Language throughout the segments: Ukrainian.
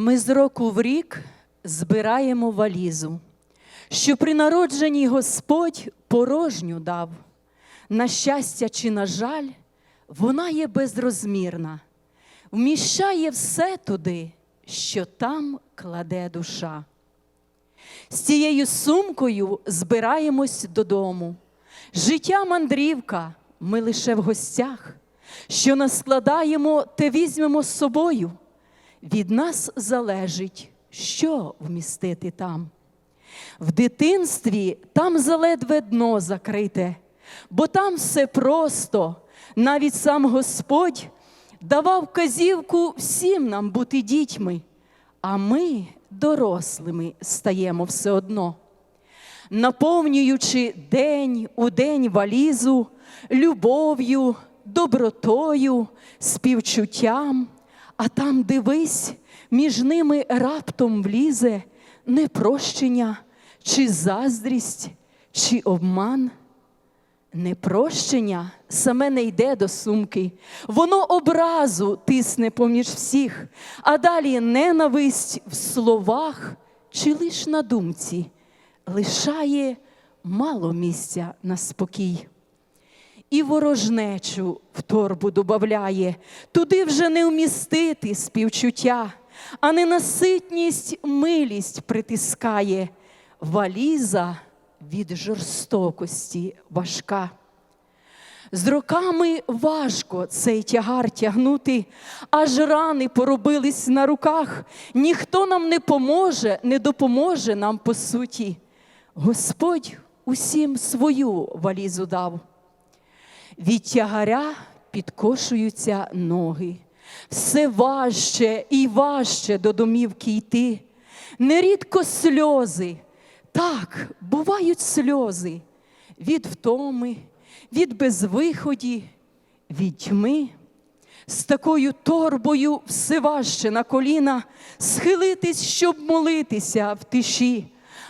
Ми з року в рік збираємо валізу, що при народженні Господь порожню дав. На щастя чи на жаль, вона є безрозмірна, вміщає все туди, що там кладе душа. З цією сумкою збираємось додому. Життя мандрівка, ми лише в гостях. Що наскладаємо, те візьмемо з собою. Від нас залежить, що вмістити там. В дитинстві там заледве дно закрите, бо там все просто, навіть сам Господь давав вказівку всім нам бути дітьми, а ми дорослими стаємо все одно наповнюючи день у день валізу любов'ю, добротою, співчуттям, а там дивись, між ними раптом влізе непрощення, чи заздрість, чи обман. Непрощення саме не йде до сумки, воно образу тисне поміж всіх, а далі ненависть в словах чи лиш на думці лишає мало місця на спокій. І ворожнечу в торбу добавляє, туди вже не вмістити співчуття, а ненаситність милість притискає, валіза від жорстокості важка. З роками важко цей тягар тягнути, аж рани поробились на руках. Ніхто нам не поможе, не допоможе нам по суті. Господь усім свою валізу дав. Від тягаря підкошуються ноги. Все важче і важче до домівки йти. Нерідко сльози. Так, бувають сльози від втоми, від безвиході, від тьми. З такою торбою все важче на коліна схилитись, щоб молитися в тиші.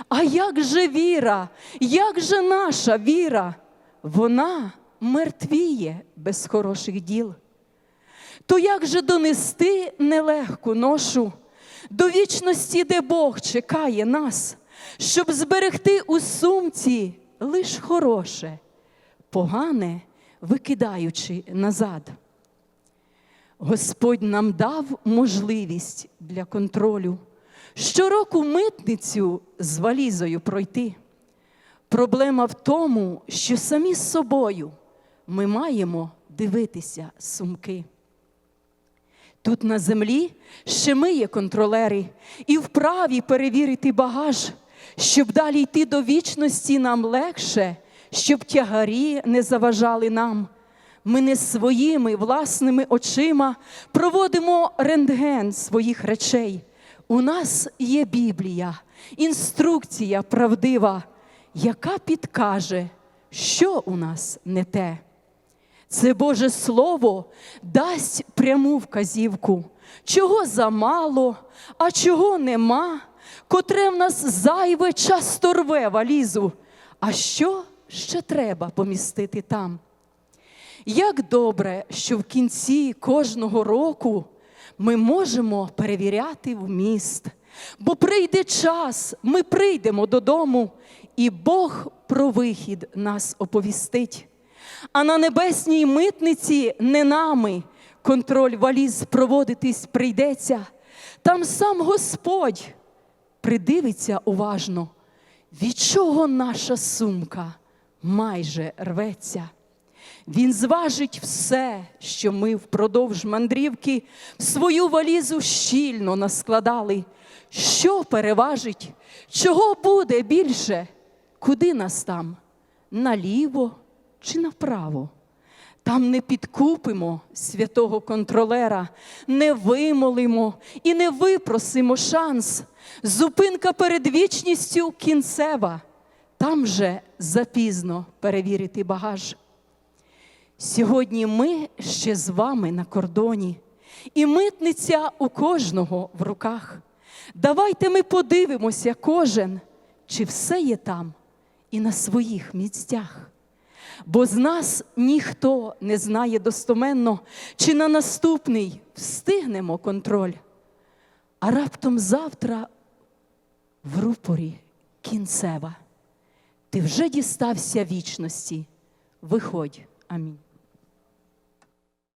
А як же віра, як же наша віра? Вона мертвіє без хороших діл. То як же донести нелегку ношу до вічності, де Бог чекає нас, щоб зберегти у сумці лиш хороше, погане викидаючи назад? Господь нам дав можливість для контролю щороку митницю з валізою пройти. Проблема в тому, що самі з собою ми маємо дивитися сумки. Тут на землі ще ми є контролери і вправі перевірити багаж, щоб далі йти до вічності нам легше, щоб тягарі не заважали нам. Ми не своїми власними очима проводимо рентген своїх речей. У нас є Біблія, інструкція правдива, яка підкаже, що у нас не те. Це Боже Слово дасть пряму вказівку, чого замало, а чого нема, котре в нас зайве часто рве валізу, а що ще треба помістити там. Як добре, що в кінці кожного року ми можемо перевіряти вміст, бо прийде час, ми прийдемо додому, і Бог про вихід нас оповістить. А на небесній митниці не нами контроль валіз проводитись прийдеться. Там сам Господь придивиться уважно, від чого наша сумка майже рветься. Він зважить все, що ми впродовж мандрівки в свою валізу щільно наскладали. Що переважить, чого буде більше, куди нас там? Наліво чи направо? Там не підкупимо святого контролера, не вимолимо і не випросимо шанс. Зупинка перед вічністю кінцева. Там же запізно перевірити багаж. Сьогодні ми ще з вами на кордоні, і митниця у кожного в руках. Давайте ми подивимося, кожен, чи все є там і на своїх місцях. Бо з нас ніхто не знає достоменно, чи на наступний встигнемо контроль. а раптом завтра в рупорі кінцева. Ти вже дістався вічності. Виходь. Амінь.